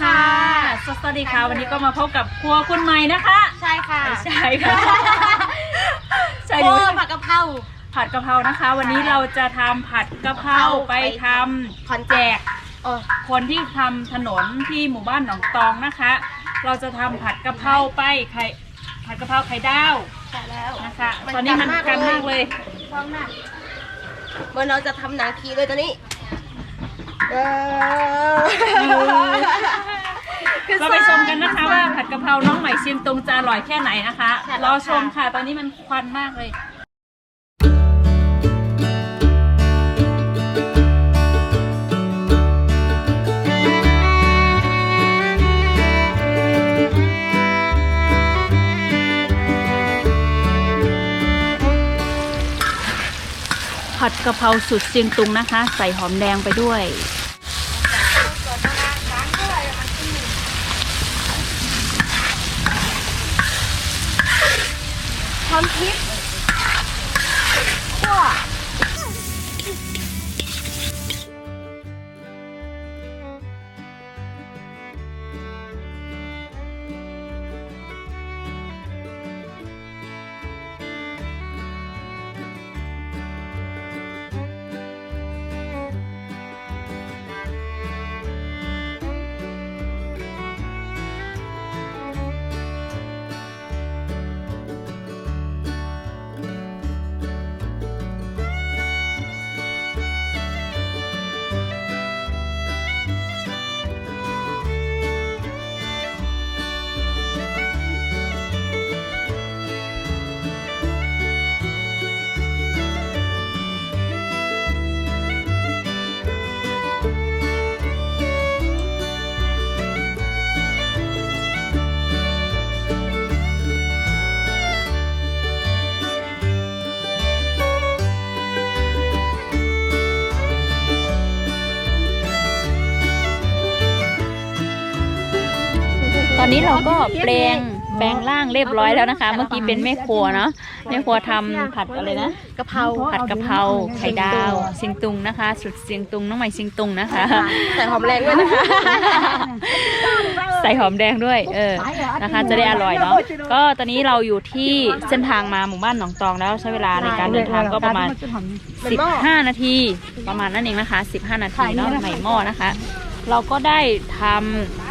ค่ะ สวัสดีค่ะ วันนี้ก็มาพบกับครัวคุณใหม่นะคะใช่ค่ะไม่ใช่ค่ะใช่โอ้ด้วยผักกะเพราผัดกะเพรานะคะ วันนี้เราจะทำผัดกะเพราไปทคอนำแจแจกกโอ้คนที่ทำถนนที่หมู่บ้านหนองตองนะคะ เราจะทำผัดกะเพราไปไข่ผัดกะเพราไข่ดาวใช่แล้วนะคะ ตอนนี้มันกันมากเลย พร้อมมากเมื่อเราจะทำหนังคีเลยตอนนี้ เออเราไปชมกันนะคะว่าผัดกะเพราน้องใหม่เชียงตุงจะอร่อยแค่ไหนนะคะรอชมค่ะ ตอนนี้มันควันมากเลยผัดกะเพราสุดเชียงตุงนะคะ ใส่หอมแดงไปด้วย พร้อมพริ อนนี้เราก็แปลงแปลงร่างเรียบร้อยแล้วนะคะ เมื่อกี้เป็นแม่ครัวเนาะแม่ครัวทำผัดอะไรนะกะเพราผัดกะเพราไข่ดาวเชียงตุงนะคะ สุดเชียงตุงน้องใหม่เชียงตุงนะคะ ใส่หอมแรงด้วยนะคะ ใส่หอมแดงด้วย เออ นะคะ จะได้อร่อยเนาะ ก็ตอนนี้เราอยู่ที่เส้นทางมาหมู่บ้านหนองตองแล้วใช้เวลาในการเดินทางก็ประมาณ 15 นาที ประมาณนั้นเองนะคะ 15 นาทีเนาะใหม่หม้อนะคะ เราก็ได้ทำ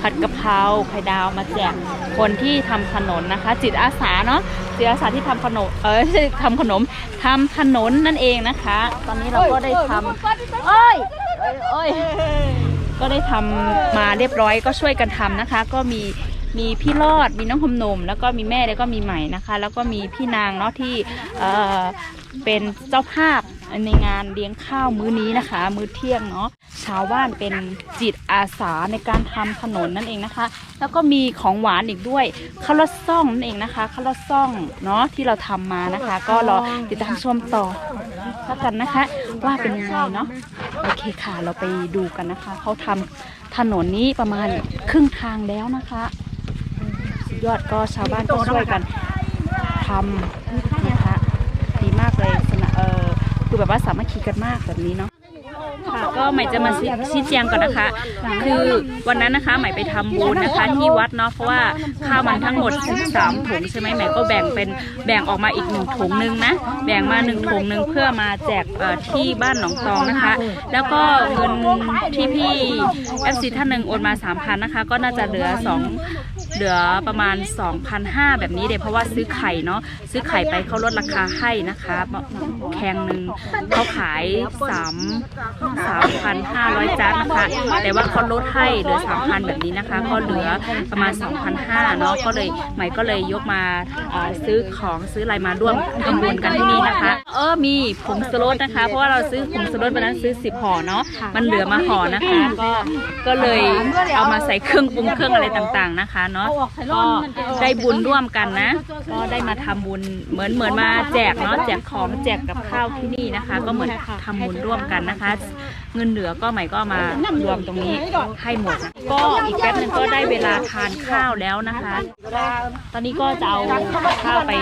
ผัดกะเพราไข่ดาวมาแจกคนที่ทำถนนนะคะ จิตอาสาเนาะจิตอาสาที่ทำขนมเออไม่ใช่ทำขนมทำถนนนั่นเองนะคะ ตอนนี้เราก็ได้ทำเอ้ยเอ้ยเอ้ยก็ได้ทำมาเรียบร้อยก็ช่วยกันทำนะคะ ก็มีมีพี่รอดมีน้องหมหนม แล้วก็มีแม่แล้วก็มีใหม่นะคะ แล้วก็มีพี่นางเนาะที่เอ่อเป็นเจ้าภาพ ในงานเลี้ยงข้าวมื้อนี้นะคะ มื้อเที่ยงเนาะชาวบ้านเป็นจิตอาสาในการทำถนนนั่นเองนะคะ แล้วก็มีของหวานอีกด้วยข้าวรดซ่องนั่นเองนะคะข้าวรดซ่องเนาะที่เราทำมานะคะ ก็รอติดตามชมต่อแล้วกันนะคะ ว่าเป็นยังไงเนาะโอเคค่ะเราไปดูกันนะคะเขาทำถนนนี้ประมาณครึ่งทางแล้วนะคะ ยอดก็ชาวบ้านก็ช่วยกันทำ คือแบบว่าสามัคคีกันมากแบบนี้เนาะค่ะก็ใหม่จะมาชี้แจงก่อนนะคะ คือวันนั้นนะคะใหม่ไปทำบุญนะคะที่วัดเนาะเพราะว่าข้าวมันทั้งหมด13ถุงใช่ไหมใหม่ก็แบ่งเป็นแบ่งออกมาอีกหนึ่งถุงนึงนะแบ่งมาหนึ่งถุงนึงเพื่อมาแจกที่บ้านหนองตองนะคะ แล้วก็เงินที่พี่ FC ท่านหนึ่งโอนมา3,000นะคะ ก็น่าจะเหลือ2 เหลือประมาณ 2,500 แบบนี้เดี๋ยวเพราะว่าซื้อไข่เนาะซื้อไข่ไปเขาลดราคาให้นะคะแข่งหนึ่งเขาขาย 3 3,500จัดนะคะ แต่ว่าเขาลดให้เหลือ 3,000 แบบนี้นะคะ ก็เหลือประมาณ 2,500เนาะก็เลยใหม่ก็เลยยกมาซื้อของซื้ออะไรมาร่วมทำบุญกันที่นี่นะคะ เออมีผงสลดนะคะ เพราะว่าเราซื้อผงสลดวันนั้นซื้อ 10ห่อเนาะมันเหลือมาห่อนะคะ ก็ก็เลยเอามาใส่เครื่องปรุงเครื่องอะไรต่างๆนะคะเนาะก็ได้บุญร่วมกันนะ ก็ได้มาทำบุญเหมือนเหมือนมาแจกเนาะแจกของแจกกับข้าวที่นี่นะคะ ก็เหมือนทำบุญร่วมกันนะคะ เงินเหลือก็ใหม่ก็มารวมตรงนี้ให้หมด ก็อีกแป๊บนึงก็ได้เวลาทานข้าวแล้วนะคะ ตอนนี้ก็จะเอาข้าวไป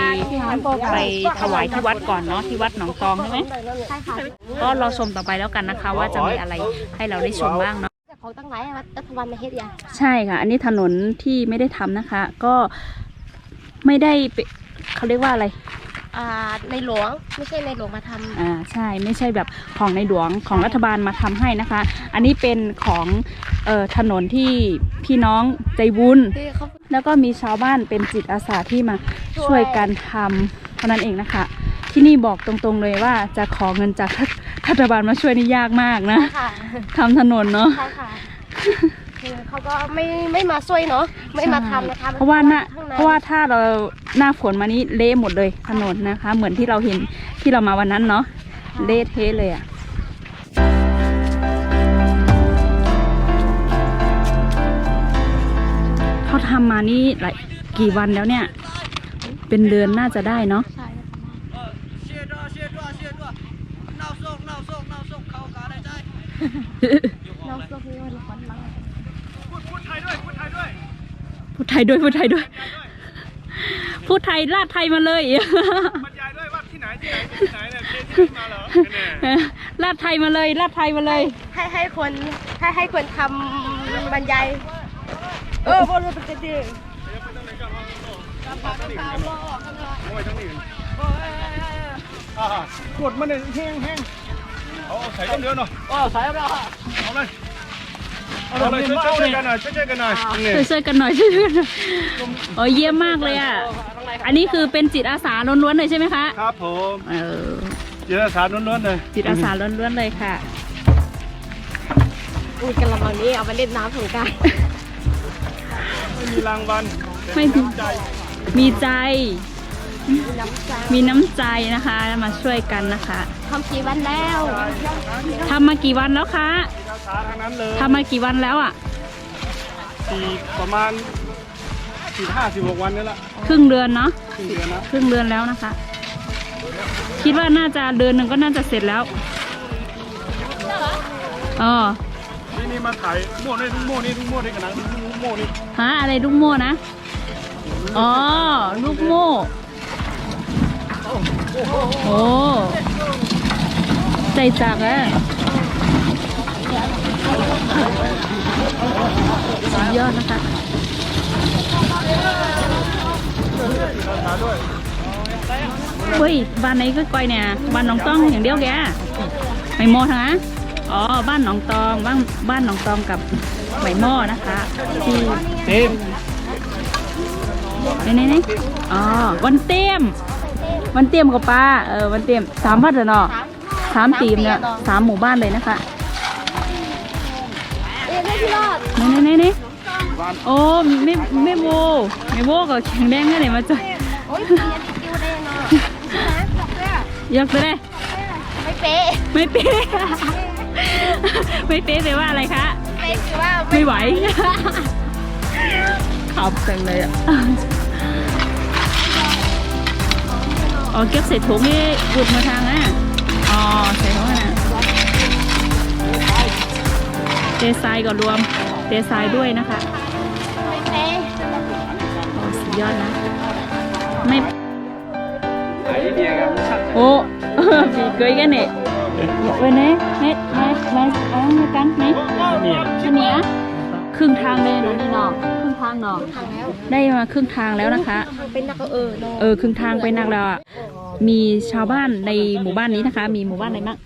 ไปถวายที่วัดก่อนเนาะที่วัดหนองตองใช่ไหมใช่ค่ะก็รอชมต่อไปแล้วกันนะคะ ว่าจะมีอะไรให้เราได้ชมบ้างเนาะ ของตั้งไหนอะรัฐบาลมาเฮ็ดยังใช่ค่ะ อันนี้ถนนที่ไม่ได้ทำนะคะ ก็ไม่ได้ไปเขาเรียกว่าอะไรอ่าในหลวงไม่ใช่ในหลวงมาทำอ่าใช่ไม่ใช่แบบของในหลวงของรัฐบาลมาทำให้นะคะ อันนี้เป็นของเอ่อถนนที่พี่น้องใจบุญที่เขาแล้วก็มีชาวบ้านเป็นจิตอาสาที่มาช่วยกันทำเท่านั้นเองนะคะ ที่นี่บอกตรงๆเลยว่าจะขอเงินจากรัฐบาลมาช่วยนี่ยากมากนะใช่ค่ะทำถนนเนาะใช่ค่ะคือเขาก็ไม่ไม่มาช่วยเนาะไม่มาทำนะคะเพราะว่าน่ะข้งในเพราะว่าถ้าเราหน้าฝนมานี้เละหมดเลยถนนนะคะ เหมือนที่เราเห็นที่เรามาวันนั้นเนาะเละเทะเลยอะ่ะเขาทำมานี่หลายกี่วันแล้วเนี่ย เป็นเดือนน่าจะได้เนาะ น้องก็คือวันขวัญมังพูดพูดไทยด้วยพูดไทยด้วยพูดไทยด้วยพูดไทยด้วย พูดไทยลาดไทยมาเลยบรรยายด้วยว่าที่ไหนที่ไหนที่ไหนเนี่ยเคสที่มาเหรอเนี่ยลาดไทยมาเลยลาดไทยมาเลย ให้ให้คนให้ให้คนทำบรรยายเออบอลลูนเป็นจริงอ่ากดมันเนี่ยแห้งแห้ง เอาเอาใส่ต้นเดียวเนาะอ๋อใส่แล้ว เอาเลยเอาเลยช่วยช่วยกันหน่อยช่วยช่วยกันหน่อยเนี่ยช่วยช่วยกันหน่อยช่วยช่วยกันหน่อยโอ้ยเยี่ยมมากเลยอะ อันนี้คือเป็นจิตอาสาล้วนๆเลยใช่ไหมคะ ครับผมเออ จิตอาสาล้วนๆเลยจิตอาสาล้วนๆเลยค่ะ อุ้ยกระมังนี้เอาไปเล่นน้ำสงกราร ไม่มีรางวัลไม่มีใจ มีใจน้ำใจ มีน้ำใจนะคะ มาช่วยกันนะคะ ทำกี่วันแล้วทำมากี่วันแล้วคะจิตอาสาทางนั้นเลยทำมากี่วันแล้วอะ สี่ประมาณสี่ห้าสิบหกวันนี่แหละครึ่งเดือนเนาะ ครึ่งเดือนนะครึ่งเดือนแล้วนะคะ คิดว่าน่าจะเดือนหนึ่งก็น่าจะเสร็จแล้วอ๋อนี่นี่มาถ่ายโม่นี่ทุกโม่นี่ทุกโม่นี่กันนะทุกโม่นี่ฮะอะไรลูกโม่นะ อ๋อ ลูกโม่ โอ้ ใจจักอะสุดยอดนะคะเฮ้ยบ้านไหนก็ก้อยเนี่ยบ้านหนองตองอย่างเดียวแกไม่โมทางนะอ๋อบ้านหนองตองบ้านบ้านหนองตองกับไหมหม้อนะคะที่เต็มไหนไหนไหนอ๋อวันเต็มวันเต็มกับป้าเออวันเต็มสามพันเนาะ สามตีมเนี่ยสามหมู่บ้านเลยนะคะเอ๊ะได้พี่รอดไหนไหนไหนไหนโอ้ไม่ไม่โวไม่โวก็แข็งแรงแค่ไหนมาจ่อยโอ้ยเรียนคิวได้เนาะนะจบเลยอะยกไปเลยไม่เป๊ะไม่เป๊ะไม่เป๊ะแปลว่าอะไรคะเป๊ะคือว่าไม่ไหวขับจังเลยอะอ๋อเก็บใส่ถุงนี่บุดมาทางอะ อ๋อใส่ถุงอะเททรายก่อนรวมเททรายด้วยนะคะไม่เป๊ะโอ้สุดยอดนะ ไม่ไอเดียครับชัดโอ้ปีเกยกันเนี่ย Bên đấy, mét, mét, mét, ờ, mét cắn, mét. Cái này á, ครึ่งทางเลยนะนี่เนาะครึ่งทางเนาะทางแล้วได้มาครึ่งทางแล้วนะคะทางเป็นนักก็เออเนาะเออครึ่งทางไปนักแล้วอะ มีชาวบ้านในหมู่บ้านนี้นะคะ มีหมู่บ้านอะไรบ้าง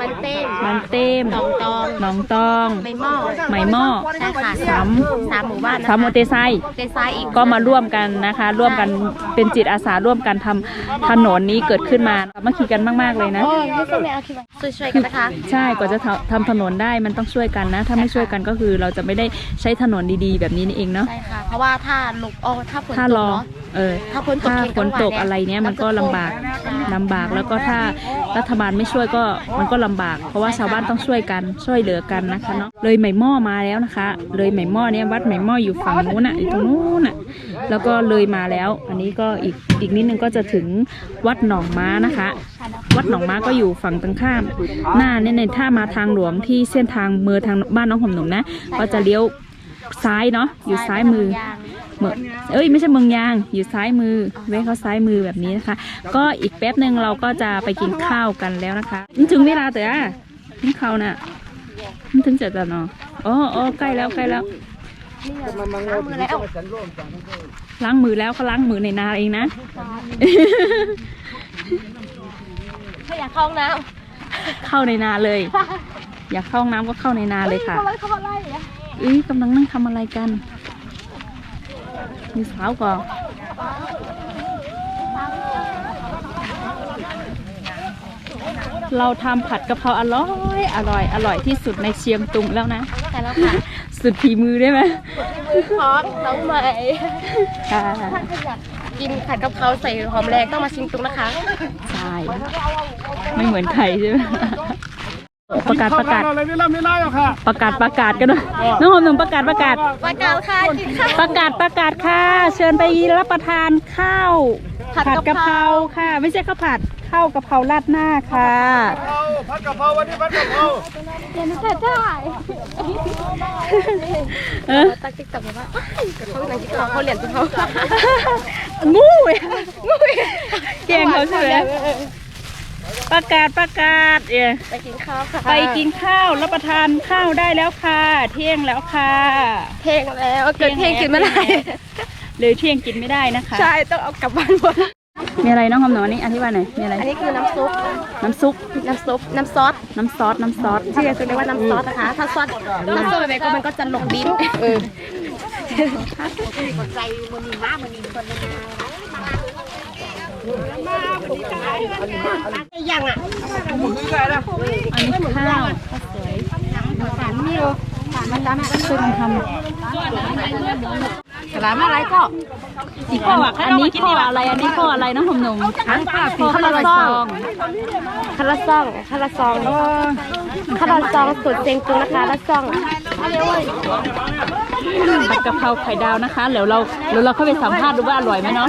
มันเต้นบ้านเต้มตองตองหนองตอง ไม่หม้อไหมหม้อใช่ค่ะสามสามหมู่บ้านนะคะสามโมเตไซ เตซ้ายอีกก็มาร่วมกันนะคะ ร่วมกันเป็นจิตอาสาร่วมกันทำถนนนี้เกิดขึ้นมาสามัคคีกันมาก ๆ เลยนะโอ้ยไม่ใช่แม่เอาคิดว่าช่วยๆกันนะคะ ใช่กว่าจะทำทำถนนได้มันต้องช่วยกันนะ ถ้าไม่ช่วยกันก็คือเราจะไม่ได้ใช้ถนนดีๆ แบบนี้นี่เองเนาะใช่ค่ะ เพราะว่าถ้าลงอ๋อถ้าฝนตถ้ากรอเนาะ เออถ้าฝนตกถ้าเข็มฝนตกกลางวันเนี่ยอะไรเนี้ยมันก็ลำบากใช่ ลำบากแล้วก็ถ้ารัฐบาลไม่ช่วยก็มันก็ลำบาก เพราะว่าชาวบ้านต้องช่วยกันช่วยเหลือกันนะคะเนาะเลยไหมหม้อมาแล้วนะคะ เลยไหมหม้อเนี่ยวัดไหมหม้ออยู่ฝั่งนู้นน่ะอยู่ตรงนู้นน่ะแล้วก็เลยมาแล้ว อันนี้ก็อีกอีกนิดนึงก็จะถึงวัดหนองม้านะคะ วัดหนองม้าก็อยู่ฝั่งตรงข้าม หน้าเนี่ยในถ้ามาทางหลวงที่เส้นทางเมือทางบ้านน้องหอมหนุ่มนะ ก็จะเลี้ยวซ้ายเนาะอยู่ซ้ายมือ เมืองเอ้ยไม่ใช่เมืองยางอยู่ซ้ายมือเว้ยเขาซ้ายมือแบบนี้นะคะ ก็อีกแป๊บหนึ่งเราก็จะไปกินข้าวกันแล้วนะคะมันถึงเวลาเต๋อกินข้าวน่ะมันถึงจะจะเนาะอ๋ออ๋อใกล้แล้วใกล้แล้วเอามือแล้วล้างมือแล้วเขาล้างมือในนาเองนะถ้าอยากเข้าห้องน้เข้าในนาเลย อยากเข้าห้องน้ำก็เข้าในนาำเลยค่ะเขาไล่เขาไล่เหรอเอ้ยกำลังนั่งทำอะไรกัน มีสาวก่อนเราทำผัดกะเพราอร่อยอร่อยอร่อยที่สุดในเชียงตุงแล้วนะ แต่แล้วค่ะ สุดฝีมือได้ไหมมือพร้อมน้องใหม่ค่ะถ้าอยากกินผัดกะเพราใส่หอมแดงต้องมาชิมตุงนะคะ ใช่ ไม่เหมือนใครใช่ไหม ประกาศประกาศอะไรนี่ล่ะไม่ไล่หรอกค่ะ ประกาศประกาศกันหน่อยน้องหอมหนุ่มประกาศประกาศ ประกาศค่ะกินข้าวประกาศประกาศค่ะ เชิญไปรับประทานข้าว ผัดผัดกะกะเพเพราราค่ะ ไม่ใช่ข้าวผัดข้าวกะเพราราดหน้าค่ะเอาผัดกะเพราวันนี้ผัดกะเพราเดี๋ยวจะได้เออตักติ๊กต็อกบอกว่าว้ายกับเขาหนังติ๊กต็อกเขาเหรียญตุ๊กเขางูเว้ยงูเว้ยเก่งเขาใช่ไหม ประกาศประกาศเออไปกินข้าวค่ะไปกินข้าวรับประทานข้าวได้แล้วค่ะ เที่ยงแล้วค่ะเพลงแล้วเกิดเพลงกินไม่ได้เลยเที่ยงกินไม่ได้นะคะ ใช่ต้องเอากลับบ้านหมดมีอะไรน้องคำหนอนี่อธิบายหน่อยมีอะไรอันนี้คือน้ำซุปน้ำซุปน้ำซุปน้ำซอสน้ำซอสน้ำซอสที่เราเรียกว่าน้ำซอสนะคะ ถ้าซอสน้ำซอสแบบก็มันก็จะหลงดินเออ ยังอะอันนี้ข้าวสารนี่เหรอสารมันดำช่วยกันทำสารอะไรก็อีกข้ออันนี้ข้ออะไร อันนี้ข้ออะไรน้องหอมหนุ่มข้อข้าวซองคาราซองคาราซองคาราซองสูตรเจงจุงนะคะคาราซองผัดกะเพราไข่ดาวนะคะเดี๋ยวเราเดี๋ยวเราเข้าไปสัมภาษณ์ดูว่าอร่อยไหมเนาะ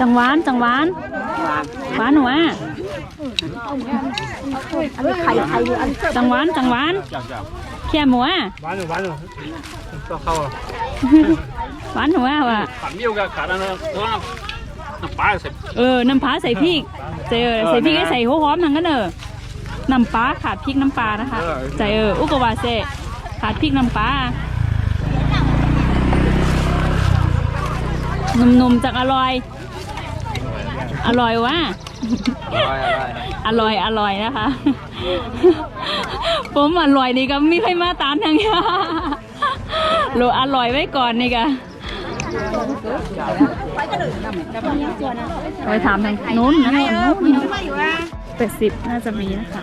จังหวานจังหวานหวานหนูอะจังหวานจังหวานจับจับเขี้ยหมูอะหวานอยู่หวานอยู่ก็เข้าหวานหนูอะว่ะขามิ้วกับขาดอะไรตัวน้ำปลาใส่เออน้ำปลาใส่พริกเจอใส่พริกให้ใส่หัวหอมทั้งนั้นเนอน้ำปลาขาดพริกน้ำปลานะคะใจเอออุกวาเซขาดพริกน้ำปลาหนุ่มๆจากอร่อย อร่อยวะอร่อยอร่อยนะคะ ผมอร่อยนี่ก็มีใครมาตามทางเนี้ยโลอร่อยไว้ก่อนนี่กะไปถามทางนู้นนะนู้นเป็ดสิบน่าจะมีนะคะ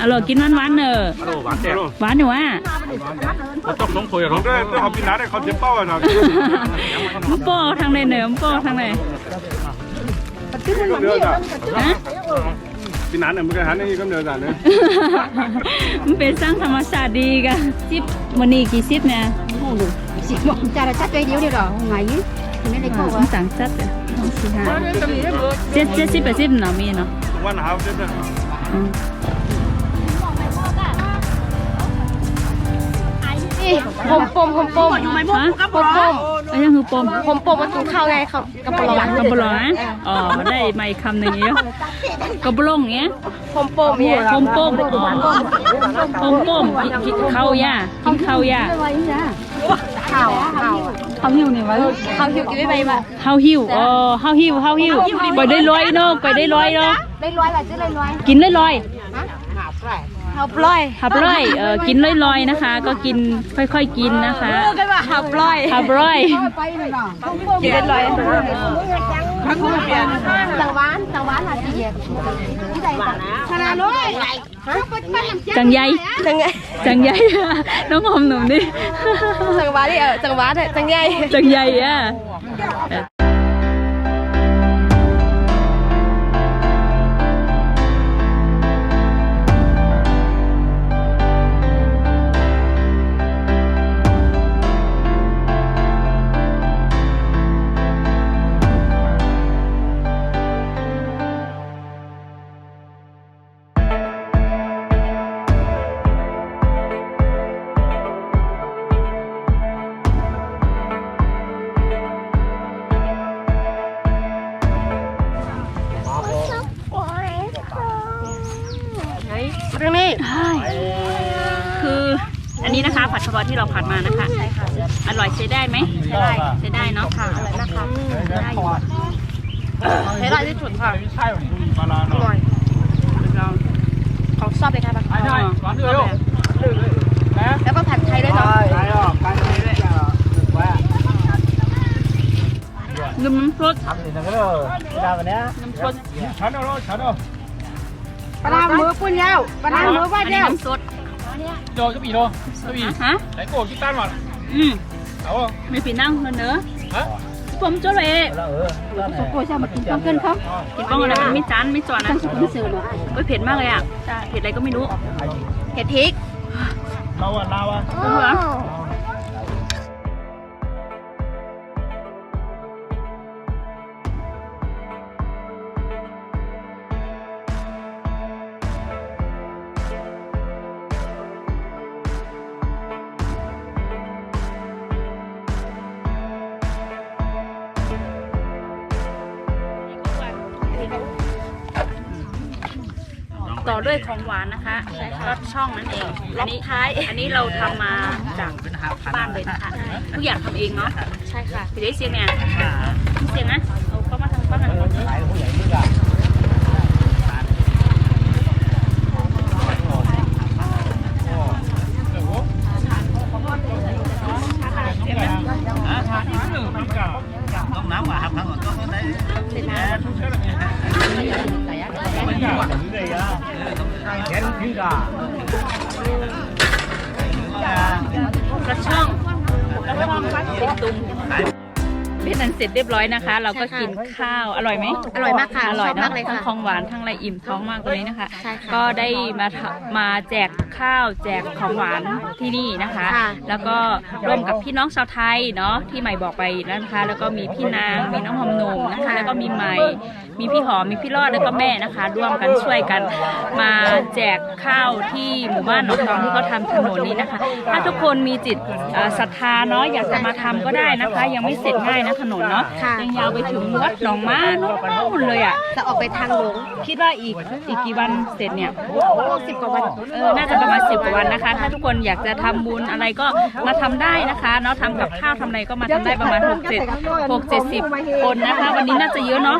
อร่อยกินหวานหวานๆเนอะหวานแจ๋วหวานหนูอะ ต้องต้องคุยกับเขาด้วยเขาพินาได้เขาเจ็บเป้าอะนะมันโป้ทางไหนเนอะมันโป้ทางไหนเดือดอะฮะพินาเนี่ยมันก็หันนี่ก็เดือดอะเนี่ยมันเป็นสร้างธรรมชาติดีกะจิบมันนี่กี่ซิปเนี่ย chỉ một cha là chắc cái điếu đi rồi ngày ấy thì mới lấy อ่า câu สงสารจัดเลยสองสี่ห้าเจ็ดเจ็ดสิบแปดสิบเนาะมีเนาะวันหาวเด็ดอืม ผมปมผมปมฮะผมปมอันนี้คือปมผมปมมากินข้าวไงครับกับปลากระบลองนะอ๋อได้มาอีกคำหนึ่งเงี้ยกระบลองเงี้ยผมปมเนี่ยปมปมอ๋อปมปมกินข้าวยากินข้าวยาข้าวข้าวข้าวหิวนี่วะข้าวหิวกินไม่ไปบ้าข้าวหิวอ๋อข้าวหิวข้าวหิวไปได้ลอยเนาะไปได้ลอยเนาะ lấy loài là chứ lấy loài กินลอยลอย ข้าวปล่อยขับร้อยเออกินลอยลอยนะคะ ก็กินค่อยๆกินนะคะกันว่าข้าวปล่อยขับร้อย bay rồi nọ กินได้ลอย thằng bán thằng bán là gì vậy cái này thằng nào nói hả bắt làm จังใหญ่จังไงจังใหญ่น้องหอมหนุ่มดิจังหวะนี่เออจังหวะเนี่ยจังไงจังใหญ่อะ นะคะผัดเฉพาะที่เราผัดมานะคะ ใช่ค่ะอร่อยใช้ได้ไหมใช้ได้ใช้ได้เนาะค่ะอร่อยนะคะได้อยู่ใช้ได้ที่สุดค่ะปลาหน่อยลองของชอบเลยค่ะอ๋อหวานเดือดแล้วก็ผัดไทยด้วยเนาะน้ำซดฉันเอาเนาะฉันเอา bà làm mưa quân nhau bà làm mưa อั qua นนี้ nhau น้ำซดโจจะปีโนจะปีฮะไหนโกกิ นต้านหมดอืมเอาไม่ผิดนั่งเนอะเนอะฮะผมจ้เลย Ủa sao mà kiếm con cân không กินบ้างอะไรมันไม่จานไม่จวนนะ con sự nữa เฮ้ยเผ็ดมากเลยอะเผ็ดอะไรก็ไม่รู้เผ็ดพริกเราอะเราอะ ต่อด้วยของหวานนะคะรสช่องนั่นเองอันนี้ท้ายอันนี้เราทำมาจากบ้านเลยนะคะทุกอย่างทำเองเนาะใช่ค่ะพี่ได้เสียงเนี่ยเสียงนะเอาเข้ามาทางบ้านกันกร ตุ้มเป็นอันเสร็จเรียบร้อยนะคะ เราก็กินข้าวอร่อยไหมอร่อยมากค่ะอร่อยชอบเนาะมากเลยค่ะทั้งของหวานทั้งอะไรอิ่มท้องมากเลยนะคะใช่ค่ะก็ได้มาทำมาแจกข้าวแจกของหวานที่นี่นะคะค่ะแล้วก็ร่วมกับพี่น้องชาวไทยเนาะที่ใหม่บอกไปนะคะ แล้วก็มีพี่นางมีน้องหอมหนุ่มนะคะ แล้วก็มีใหม่ มีพี่หอมมีพี่รอดแล้วก็แม่นะคะ ร่วมกันช่วยกันมาแจกข้าวที่หมู่บ้านหนองตองที่เขาทำถนนนี้นะคะ ถ้าทุกคนมีจิตเอ่อศรัทธาเนาะอยากจะมาทำก็ได้นะคะ ยังไม่เสร็จง่ายนะคะถนนเนาะค่ะยังยาวไปถึงวัดหนองม้านู่นเลยอะจะออกไปทางหลวงคิดว่าอีกอีกกี่วันเสร็จเนี่ยสิบกว่าวันเออน่าจะประมาณสิบกว่าวันนะคะ ถ้าทุกคนอยากจะทำบุญอะไรก็มาทำได้นะคะเนาะทำกับข้าวทำอะไรก็มาทำได้ประมาณหกเจ็ดหกเจ็ดสิบคนนะคะ วันนี้น่าจะเยอะเนาะ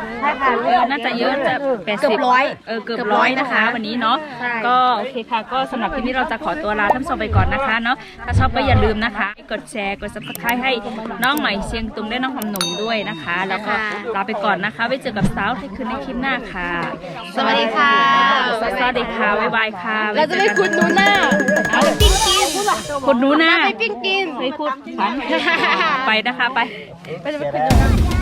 เออน่าจะเยอะจะแปดเกืสิอบร้อยเออเกือบร้อยนะคะ วันนี้เนาะใช่ก็โอเคค่ะ ก็สำหรับคลิปนี้เราจะขอตัวลาท่านผู้ชมไปก่อนนะคะเนาะถ้าชอบก็อย่าลืมนะคะ กดแชร์กด subscribe ให้น้องใหม่เชียงตุงได้น้องหอมหนุ่มด้วยนะคะ แล้วก็ลาไปก่อนนะคะไว้เจอกับสาวที่คืนในคลิปหน้าค่ะ สวัสดีค่ะสวัสดีค่ะบ๊ายบายค่ะเราจะไปขุดหนูหน้าเอาไปปิ้งกินคุณหนูหน้าไปปิ้งกินไปพูดฝันไปนะคะไปไปจะไปขุดหนูหน้า